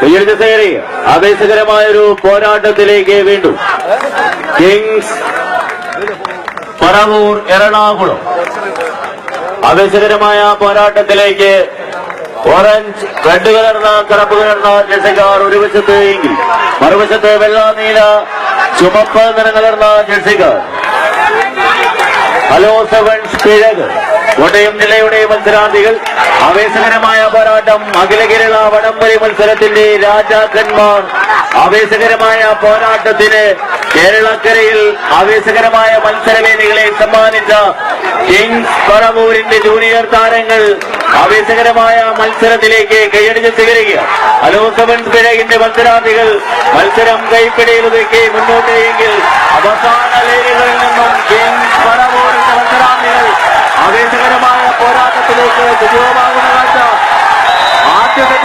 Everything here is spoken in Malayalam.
കയ്യടിച്ച സേരി ആവേശകരമായ ഒരു പോരാട്ടത്തിലേക്ക് വീണ്ടും. കിങ്സ് പറവൂർ എറണാകുളം. ആവേശകരമായ പോരാട്ടത്തിലേക്ക് ഓറഞ്ച് റെഡ് കലർന്ന കറുപ്പ് കലർന്ന ജെസിക്കാർ ഒരു വശത്ത് എങ്കിൽ മറുവശത്ത് വെള്ള നീല ചുമപ്പ് നിറം കലർന്ന ജഴ്സിക്കാർ ഹലോ സെവൻസ് കിഴക് കോട്ടയം ജില്ലയുടെ മത്സരാർത്ഥികൾ ആവേശകരമായ പോരാട്ടം. അഖില കേരള വടംവലി മത്സരത്തിന്റെ രാജാക്കന്മാർ ആവേശകരമായ പോരാട്ടത്തിന് കേരളക്കരയിൽ ആവേശകരമായ മത്സരവേദികളെ സമ്മാനിച്ച കിങ്സ് പറവൂരിന്റെ ജൂനിയർ താരങ്ങൾ ആവേശകരമായ മത്സരത്തിലേക്ക് കൈയടിച്ച് സ്വീകരിക്കുക ഹലോ സെവൻസ് പിഴകിന്റെ മത്സരാർത്ഥികൾ മത്സരം കൈപ്പിടിയിൽ ഒതുക്കി മുന്നോട്ടേക്ക് അവസാന